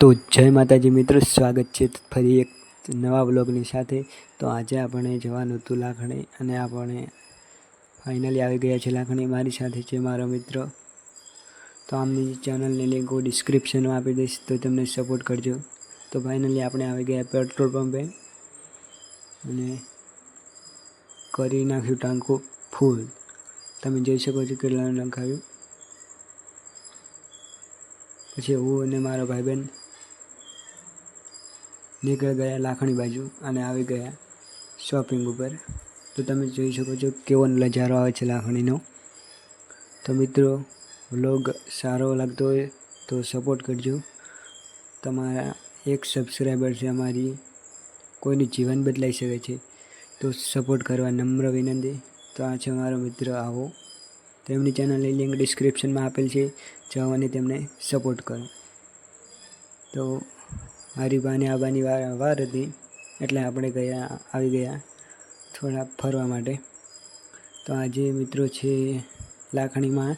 તો જય માતાજી મિત્રો, સ્વાગત છે ફરી એક નવા બ્લોગની સાથે. તો આજે આપણે જવાનું હતું લાખણી અને આપણે ફાઇનલી આવી ગયા છે લાખણી મારી સાથે છે મારો મિત્ર. તો આમની ચેનલની લિંક હું ડિસ્ક્રિપ્શનમાં આપી દઈશ, તો તમને સપોર્ટ કરજો. તો ફાઇનલી આપણે આવી ગયા પેટ્રોલ પંપે અને કરી નાખ્યું ટાંકું ફૂલ. તમે જોઈ શકો છો કેટલાનું નખાવ્યું પછી હું અને મારો ભાઈબંધ નીકળી ગયા લાખણી બાજુ અને આવી ગયા શોપિંગ ઉપર. તો તમે જોઈ શકો છો કેવો નજારો આવે છે લાખણીનો. તો મિત્રો વ્લોગ સારો લાગતો હોય તો સપોર્ટ કરજો. તમારા એક સબસ્ક્રાઈબર છે અમારી, કોઈનું જીવન બદલાઈ શકે છે, તો સપોર્ટ કરવા નમ્ર વિનંતી. તો આ છે મારો મિત્ર આવો. તેમની ચેનલની લિંક ડિસ્ક્રિપ્શનમાં આપેલ છે. જાઓ અને તેમને સપોર્ટ કરો. તો મારી બાને આવવાની વાર વાર હતી, એટલે આપણે ગયા, આવી ગયા થોડા ફરવા માટે. તો આજે મિત્રો છે લાખણીમાં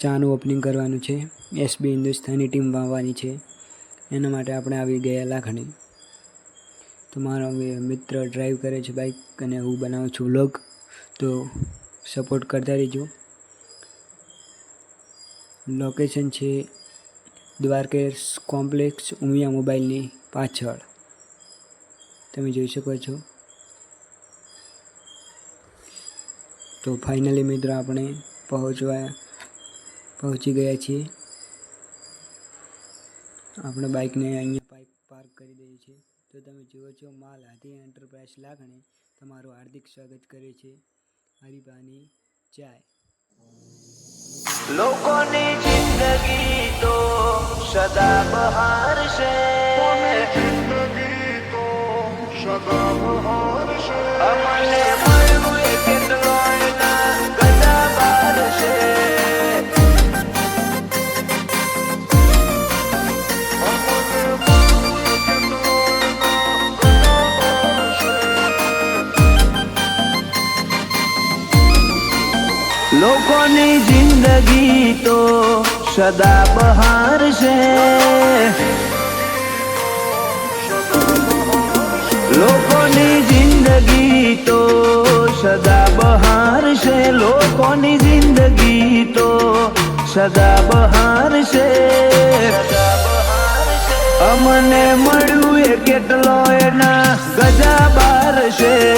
ચાનું ઓપનિંગ કરવાનું છે. એસબી હિન્દુસ્તાની ટીમ વાવવાની છે. એના માટે આપણે આવી ગયા લાખણી. તો મારો મિત્ર ડ્રાઈવ કરે છે બાઇક અને હું બનાવું છું વ્લોગ તો સપોર્ટ કરતા રહેજો. લોકેશન છે દ્વારકેશ કોમ્પ્લેક્સ ઉમિયા મોબાઈલની પાછળ. તમે જોઈ શકો છો. તો ફાઇનલી મિત્રો આપણે પહોંચવા, પહોંચી ગયા છીએ. આપણે બાઇકને અહીંયા બાઇક પાર્ક કરી દઈએ છીએ તો તમે જુઓ છો, માલ હાથી એન્ટરપ્રાઇઝ લાગણી તમારું હાર્દિક સ્વાગત કરે છે. હરિભાની ચાય. લોકોની સદા બહાર છે અમને મળ્યું એ કેટલો એના ગદા બાર છે લોકોની જિંદગી તો સદા બહાર છે લોકોની જિંદગી તો સદા બહાર છે લોકોની જિંદગી તો સદા બહાર છે અમને મળ્યું એ કેટલો એના ગજા બાર છે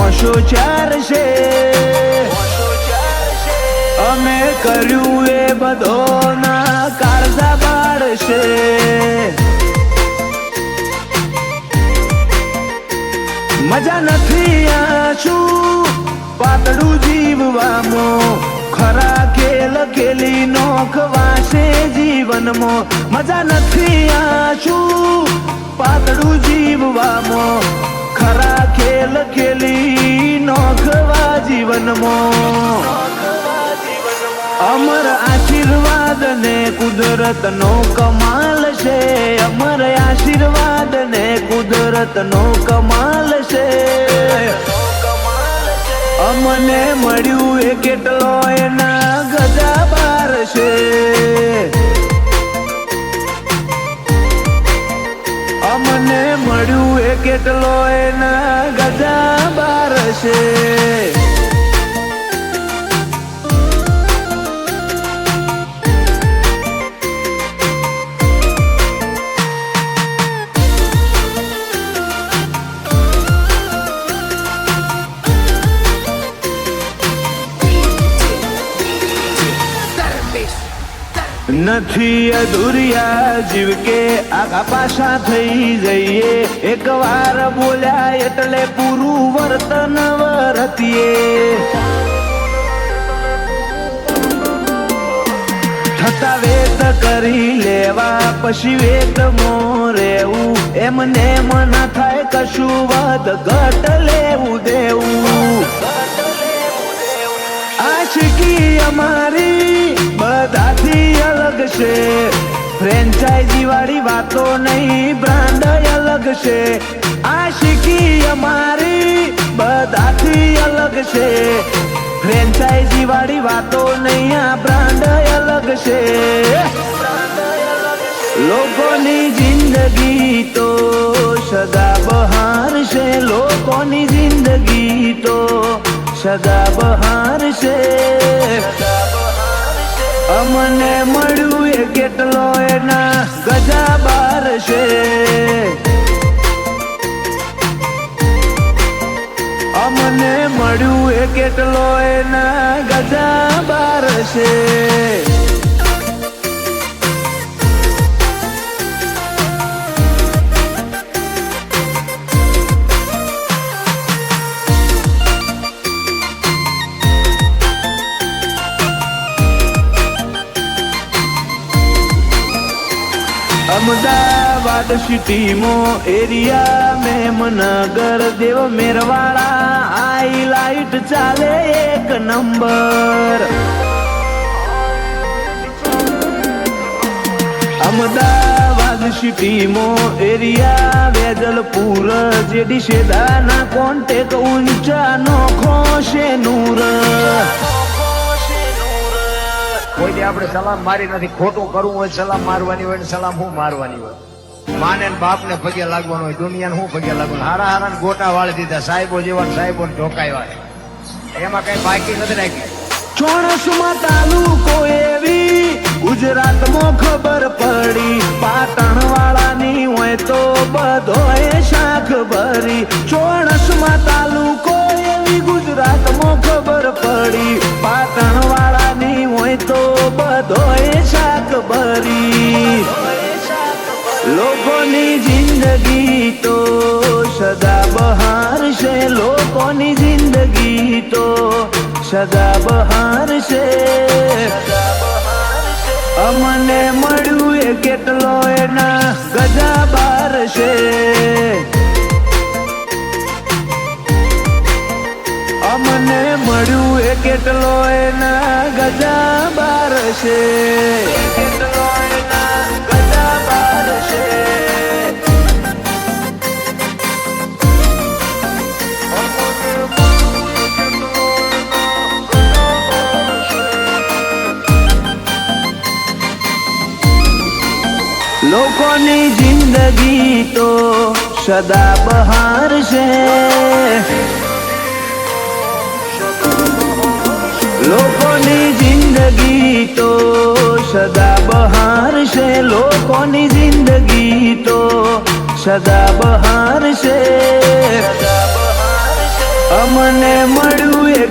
ઓછો ચાર અમે કર્યું એ બધો ના કાળજા પાડશે મજા નથી આ શું પાતળું જીવવામો. ખરા ખેલ ખેલી નોખવાશે જીવનમાં. મજા નથી આ શું પાતળું જીવવામાં. ખરા ખેલ ખેલી નોખવા જીવનમાં. અમર આશીર્વાદ ને કુદરત નો કમાલ છે. અમર આશીર્વાદ ને કુદરત નો કમાલ છે. અમને મળ્યું એ કેટલો એના ગજા બાર છે. કેટલો એના ગજા બાર નથી અધુરિયા જીવ કે આખા પાછા થઈ જઈએ. એકવાર બોલ્યા એટલે પૂરું વર્તન વર્તીએ. થતા વેત કરી લેવા, પછી વેત મોરેવું એમને મના થાય કશું વધ ઘટ લેવું દેવું. આશિકી અમારી બધાથી અલગ છે. ફ્રેન્ચાઇઝી વાળી વાતો નહીં બ્રાન્ડ અલગ છે. આશિકી અમારી બધાથી અલગ છે. ફ્રેન્ચાઇઝી વાળી વાતો નહીં, આ બ્રાન્ડ અલગ છે. લોકોની જિંદગી તો સદા બહાર છે. લોકોની જિંદગી સદા બહાર છે. અમને મળ્યું એ કેટલો એના ગજા બાર છે. અમને મળ્યું એ કેટલો એના ગજા બાર છે. અમદાવાદ સિટીમાં એરિયા મેમનગર, દેવ મેરવાડા હાઈલાઇટ ચાલે એક નંબર. અમદાવાદ સિટીમાં એરિયા, વેજલપુર, જેડી શેદાના કોન્ટેક ઊંચા નોખો છે નૂર. કોઈ દી આપણે સલામ મારી નથી, ખોટું કરવું હોય, સલામ મારવાની હોય ને સલામ હું મારવાની હોય? માને બાપ ને પગે લાગવાનું હોય, દુનિયાને શું પગે લાગવાનું? હારા હારા ગોટા વાળી દીધા, સાહેબો જેવા સાહેબો ને ઢોકાવ્યા એમાં કઈ બાકી નથી રાખી ચોણસમાં તાલુકો એવી ગુજરાતમાં ખબર પડી. પાટણ વાળાની હોય તો બધો શાખ ભરી ચોણસમાં સદા બહાર છે. અમને મળ્યું એ કેટલો એના ગજા બાર છે. અમને મળ્યું એ કેટલો એના ગજા બાર છે. કેટલો એના જિંદગી તો સદા બહાર છે. લોકોની જિંદગી તો સદા બહાર છે. લોકોની જિંદગી તો સદા બહાર છે. અમને મળ્યું એ